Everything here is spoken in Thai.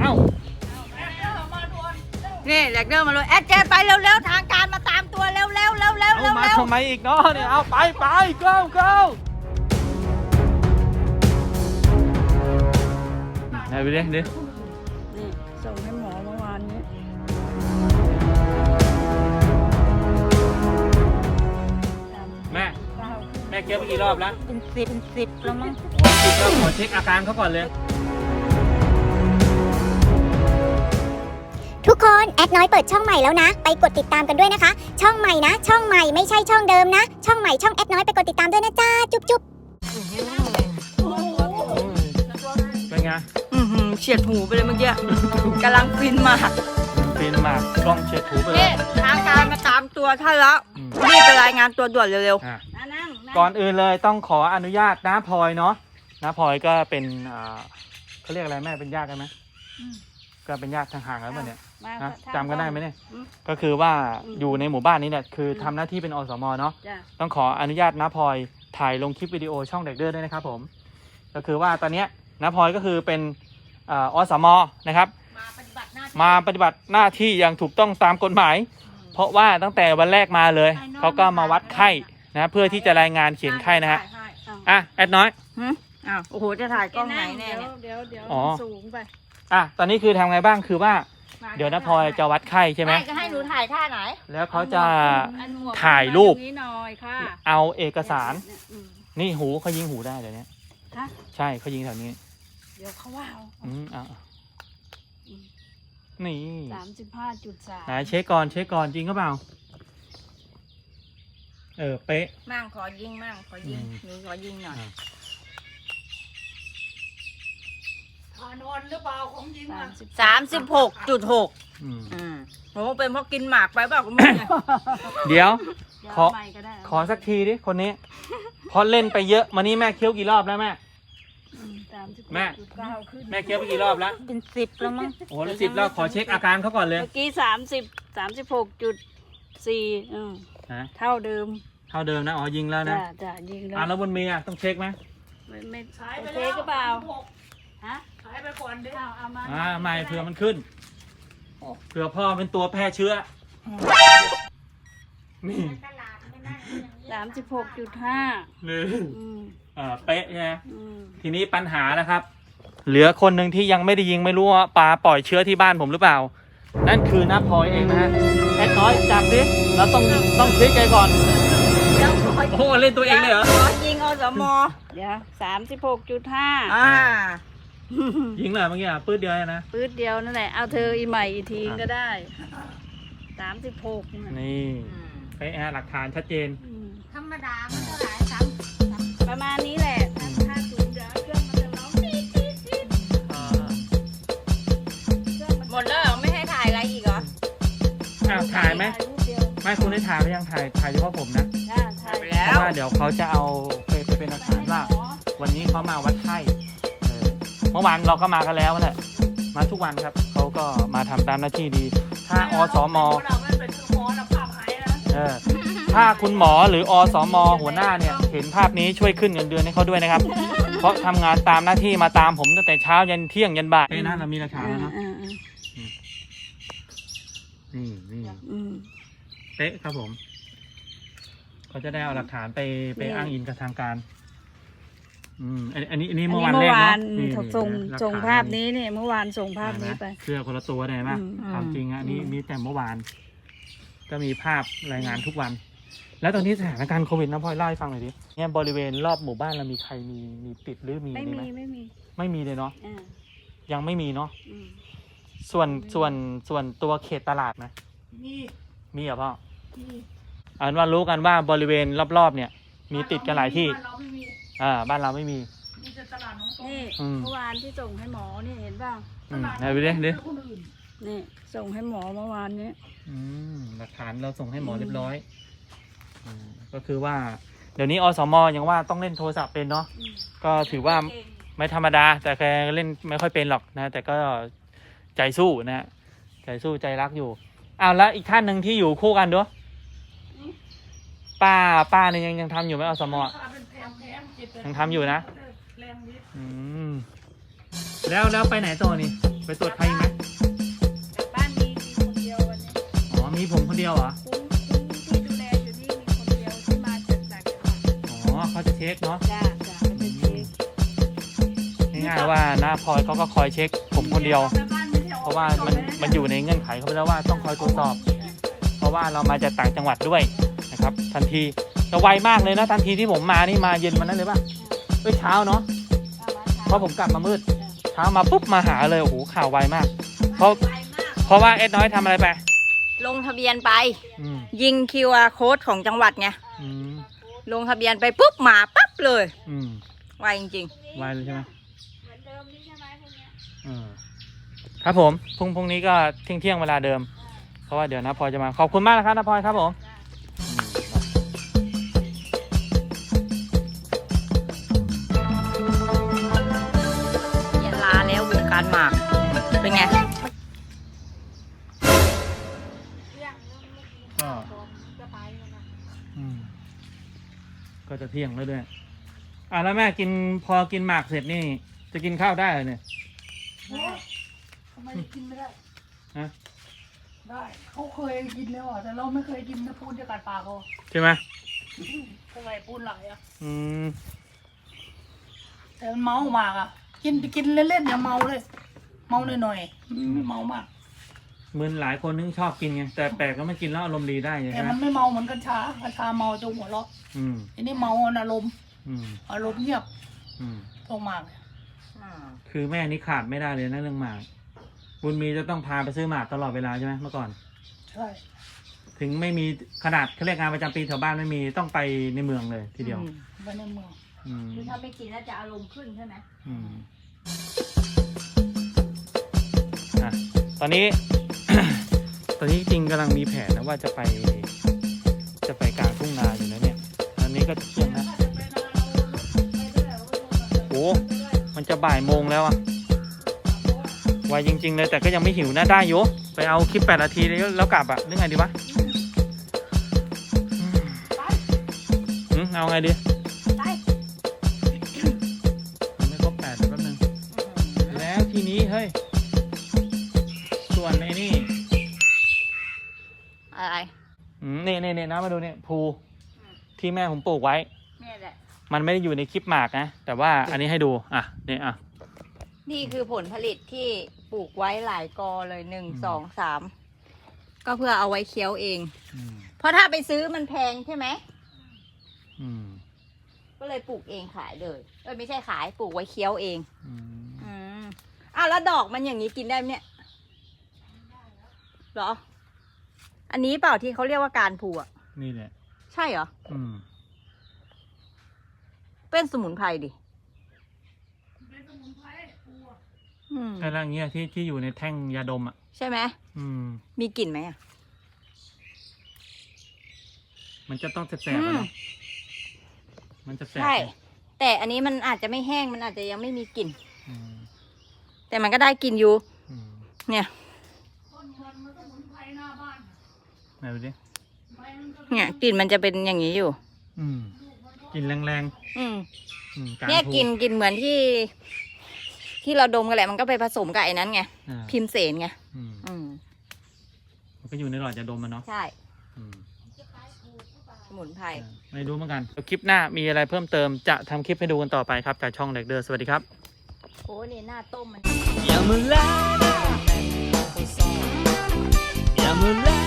เอ้านี่แลกเดอร์มาเลยแอดเจไปเร็วๆทางการมาตามตัวเร็วๆเร็วๆเร็วๆเร็วเอามาเร็วทำไมอีกเนาะเนี่ยเอาไปไป go go ไหนไปดิดินี่ส่งให้หมอเมื่อวานนี้แม่ แม่เก็บไปกี่รอบแล้วเป็นสิบเป็นสิบแล้วมั้งสิบรอบขอเช็คอาการเขาก่อนเลย ทุกคนแอดน้อยเปิดช่องใหม่แล้วนะ ไปกดติดตามกันด้วยนะคะ ช่องใหม่นะ ช่องใหม่ไม่ใช่ช่องเดิมนะ ช่องใหม่ช่องแอดน้อยไปกดติดตามด้วยนะจ้าจุ๊บจุ๊บเป็นไงอื้อหือเฉียดหูไปเลยเมื่อกี้กำลังฟินมากฟินมากกล้องเช็ดถูไปเลนี่ย ทางการมาตามตัวท่านแล้วอืม รีบไปรายงานตัวด่วนเร็วอะๆนั่งก่อนอื่นเลยต้องขออนุญาตน้าพลอยเนาะน้าพลอยก็เป็นอ่าเขาเรียกอะไรแม่เป็นญาติกันไหม ก็เป็นญาติทางห่างๆแล้วป่ะเนี่ยมานะจำกันได้ไหมเนี่ย อืม ก็คือว่าอืมอยู่ในหมู่บ้านนี้เนี่ยคือทำหน้าที่เป็นอสมเนาะ จ้ะต้องขออนุญาตน้าพลอยถ่ายลงคลิปวิดีโอช่องเด็กเด้อด้วยนะครับผม ก็คือว่าตอนเนี้ยน้าพลอยก็คือเป็นอ่าอสมนะครับ มาปฏิบัติหน้าที่มาปฏิบัติหน้าที่อย่างถูกต้องตามกฎหมาย เพราะว่าตั้งแต่วันแรกมาเลย เขาก็มาวัดไข้นะเพื่อที่จะรายงานเขียนไข้นะฮะถ่ายให้อะแอดน้อยหึอ้าวโอ้โหจะถ่ายกล้องไหนแน่เนี่ย เดี๋ยวเดี๋ยวอ๋อ สูงไป อะตอนนี้คือทำไงบ้างคือว่า เดี๋ยวน้าพลอยจะวัดไข้ใช่ไหม จะให้หนูถ่ายท่าไหน แล้วเขาจะ อันหมวกถ่ายรูปตงนี้หน่อยค่ะเอาเอกสาร เนี่ยอืม นี่หูเขายิงหูได้เดี๋ยวนี้ฮะ ใช่เขายิงแถวนี้ เดี๋ยวเขาว่าเอา อืมอะนี่สามสิบห้าจุดสามไหนเช็คก่อนเช็คก่อนจริงก็เปล่า เออเป๊ะ มั่งขอยิงมั่งขอยิงอืม หนูขอยิงหน่อย อะ ทานอนหรือเปล่าของยิงอะสามสิบหกจุดหกอืมอืมโหเป็นเพราะกินหมากไปเปล่าคุณแม่เนี่ย เดี๋ยวเดี๋ยวขอใหม่ก็ได้ขอสักทีดิคนนี้เพราะเล่นไปเยอะมานี่แม่เคี้ยวกี่รอบแล้วแม่ สามสิบแม่ จุดเก้าขึ้นแม่เคี้ยวไปกี่รอบแล้ว เป็นสิบแล้วมั้ง โอ้โหสิบรอบขอเช็คอาการเขาก่อนเลยเมื่อกี้สามสิบสามสิบหกจุดสี่อืมฮะเท่าเดิมเท่าเดิมนะ อ๋อยิงแล้วนะจ้ะจ้ะยิงแล้วอ่าแล้วบนเมียต้องเช็คไหมไม่ไม่โอเคก็เปล่า ฮะขายไปก่อนดิเอาเอามาอ่าไม่เผื่อมันขึ้นเผื่อพ่อเป็นตัวแพร่เชื้อ นี่สามสิบหกจุดห้าหรืออืมอ่าเป๊ะใช่ไหมอืมทีนี้ปัญหานะครับ เหลือคนหนึ่งที่ยังไม่ได้ยิงไม่รู้ว่าปลาปล่อยเชื้อที่บ้านผมหรือเปล่า นั่นคือน้าพลอยเองนะฮะแอดน้อยจับดิเราต้องต้องเช็คแกก่อนเดี๋ยวขอโอ้โหเล่นตัวเองเลยเหรอขอยิงอสมเดี๋ยวสามสิบหกจุดห้าอ่า ยิงเลยเมื่อกี้อะปื้ดเดียวเลยนะ ปื๊ดเดียวนั่นแหละ เอาเธออีใหม่อีกทีก็ได้ สามสิบหกนี่ไปแอร์หลักฐานชัดเจน ธรรมดามันเท่าไหร่สามประมาณนี้แหละถ้าถ้าสูงเดี๋ยวเครื่องมันจะร้องปี๊ดปี๊ดปี๊ดเครื่องมันหมดแล้วเหรอไม่ให้ถ่ายอะไรอีกเหรออ้าวถ่ายไหมถ่ายรูปเดียวไม่คุณได้ถ่ายหรือยังถ่ายถ่ายเฉพาะผมนะจ้าถ่ายไปไปแล้เพวราะว่าเดี๋ยวเขาจะเอาไปไปเป็นหลักฐานว่า วันนี้เขามาวัดไข้ เออเมื่อวานเราก็มากันแล้วแหละมาทุกวันครับเขาก็มาทำตามหน้าที่ดี ถ้าอสม เราไม่เป็นหมอเราภาพหายแล้วเออถ้าคุณหมอหรืออสมหัวหน้าเนี่ย เห็นภาพนี้ช่วยขึ้นเงินเดือนให้เขาด้วยนะครับ เพราะทำงานตามหน้าที่มาตามผมตั้งแต่เช้ายันเที่ยงยันบ่ายเฮ้ยนะเรามีหลักฐานแล้วเนาะอ่าอ่านี่นี่อืมเป๊ะครับผม เขาจะได้เอาหลักฐานไปไปนี่อ้างอิงกับทางการ อืมอันอันนี้อันนี้อันเมื่อนี้วานเมื่แรอกวาเนาะนนี่เขานี่ส่งหลักฐนส่งภาพนี้เนี่ยเมื่อวานส่งภาพนี้ไป เสื้อคนละตัวได้ไหมอืม ความจริงอะอันนี้อืมมีแต่เมื่อวาน ก็มีภาพรายงานทุกวัน แล้วตอนนี้สถานการณ์โควิดนะพลอยเล่าให้ฟังหน่อยดิเนี่ยบริเวณรอบหมู่บ้านเรามีใครมีมีติดหรือมีไม่นี่มีไหมไม่มีไม่มีเลยเนาะอ่ายังไม่มีเนาะอืมส่วนส่วนส่วนตัวเขตตลาดไหมมีมีเหรอพ่อมีเอันว่ารู้กันว่าบริเวณรอบๆเนี่ย มีติดกันหลายที่ บ้นเราไม่มี อ่า บ้านเราไม่มี มีแต่ตลาดน้องตรงนี่อืม เมื่อวานที่ส่งให้หมอนี่เห็นเปล่าอืมไหนไปดิดิคนอื่นนี่ส่งให้หมอเมื่อวานนี้ อืมหลักฐานเราส่งให้หมอเรียบร้อยอืมก็คือว่า เดี๋ยวนี้อสมยังว่าต้องเล่นโทรศัพท์เป็นเนาะอืมก็ถือว่า ไม่ธรรมดา แต่แกเล่นไม่ค่อยเป็นหรอกนะ แต่ก็ใจสู้นะ ใจสู้ใจรักอยู่อ้าวแล้วอีกท่านหนึ่งที่อยู่คู่กันด้วยป้าป้าเนี่ยยังยังทำอยู่ไหมอสมอะ ยังทำอยู่นะ อืม แล้วแล้วไปไหนต่อนี่ ไปตรวจใครอีกไหมกลับบ้านมีมีคนเดียววันนี้อ๋อ มีผมคนเดียวเหรอ คุ้มคุ้มที่ดูแลอยู่นี่มีคนเดียวที่มาจากต่างจังหวัดอ๋อเขาจะเช็คเนาะ จ้าจ้าเขาจะเช็คง่ายๆว่าหน้าพลอยเขาก็คอยเช็ค ผมคนเดียว เพราะว่ามันมันอยู่ในเงื่อนไขเขาไปแล้วว่าต้องคอยตรวจสอบ เพราะว่าเรามาจากต่างจังหวัดด้วยนะครับ ทันที แต่ไวมากเลยนะทันทีที่ผมมานี่มาเย็นวันนั้นเลยป่ะเอ้ยเช้าเนาะเพราะผมกลับมามืดเช้ามาปุ๊บมาหาเลยโอ้โหข่าวไวมาก เพราะเพราะว่าเอ็ดน้อยทำอะไรไป ลงทะเบียนไป อืมยิง QR code ของจังหวัดไงอืมลงทะเบียนไปปุ๊บมาปั๊บเลยอืมไวจริงไวเลยใช่ไหมเหมือนเดิมนี่ใช่ไหมพวกเนี้ยอืมครับผมพรุ่งพรุ่งนี้ก็เที่ยงเที่ยงๆเวลาเดิม เพราะว่าเดี๋ยวนะพลอยจะมาขอบคุณมากนะครับนะพลอยครับผมอื จะเที่ยงแล้วด้วยอะแล้วแม่กินพอกินหมากเสร็จนี่ จะกินข้าวได้เหรอเนี่ยทำไมกินไม่ได้ ฮะได้เขาเคยกินแล้วอะแต่เราไม่เคยกินนะปูนจะกัดปากเขาใช่ไหมทำไมปูนไหลอะอืมแต่มันเมามากอะ กินกินเล่นๆอย่าเมาเลย เมาหน่อยๆอืมไม่เมามากเห มือนหลายคนนึงชอบกินไงแต่แปลกก็ไม่กินแล้วอารมณ์ดีได้แต่ใช่ไหมมันไม่เมาเหมือนกัญชากัญชาเมาจะหัวเราะอืมอันนี้เมาอารมณ์อืมอารมณ์เงียบอืม ตรงมากเลยคือแม่นี่ขาดไม่ได้เลยนะเรื่องหมาก บุญมีจะต้องพาไปซื้อหมากตลอดเวลาใช่ไหมเมื่อก่อน ใช่ถึงไม่มีขนาดเขาเรียกงานประจำปีแถวบ้านไม่มีต้องไปในเมืองเลยทีเดียว อืมไปในเมืองอืมคือถ้าไม่กินแล้วจะอารมณ์ขึ้นใช่ไหมอืมอะตอนนี้ ตอนนี้จริงกำลังมีแผนนะว่าจะไป จะไปกลางทุ่งนาอยู่นะเนี่ยตอนนี้ก็เที่ยงนะโอ้มันจะบ่ายโมงแล้วอะไวจริง ๆ เลยแต่ก็ยังไม่หิวนะได้อยู่ไปเอาคลิปแปดนาทีแล้วกลับอะนึกไงดีวะอืมเอาไงดีไม่ครบแปดแป๊บนึงแล้วทีนี้เฮ้ยส่วนไอ้นี่ อะไรอืมนี่นี่นี่นะมาดูเนี่ยภูที่แม่ผมปลูกไว้ เนี่ยแหละ มันไม่ได้อยู่ในคลิปหมากนะ แต่ว่าอันนี้ให้ดู อะนี่อะ นี่คือผลผลิตที่ปลูกไว้หลายกอเลยหนึ่งอืม สองสามก็เพื่อเอาไว้เคี้ยวเอง อืมเพราะถ้าไปซื้อมันแพงใช่ไหม อืมก็เลยปลูกเองขายเลยเอ้ยไม่ใช่ขายปลูกไว้เคี้ยวเอง อืมอืมอ้าวแล้วดอกมันอย่างนี้กินได้ไหมเนี่ยเหรอ อันนี้เปล่าที่เขาเรียกว่าการผูอะ นี่แหละ ใช่เหรอ อืม เป็นสมุนไพรดิเป็นสมุนไพรปูอะอืมใช่แล้วอย่างเงี้ยที่ที่อยู่ในแท่งยาดมอะ ใช่ไหม อืม มีกลิ่นไหมอะมันจะต้องแสบๆอะเนาะมันจะแสบใช่ แต่อันนี้มันอาจจะไม่แห้ง มันอาจจะยังไม่มีกลิ่น อืมแต่มันก็ได้กลิ่นอยู่ อืม เนี่ย ดูดิเนี่ยกลิ่นมันจะเป็นอย่างนี้อยู่กลิ่นแรงอืๆงเนี่ยกลิ่นกลิ่นเหมือนที่ ที่เราดมกันแหละมันก็ไปผสมกับไอ้นั้นไงพิมเสนไงก็อยู่ในหลอดจะดมมันเนาะใช่สมุนไพร ไม่รู้เหมือนกัน คลิปหน้ามีอะไรเพิ่มเติมจะทำคลิปให้ดูกันต่อไปครับ จากช่องเด็กเดอร์สวัสดีครับ โอ้เนี่ยหน้าต้มมัน อย่ามาแลอย่ามาแล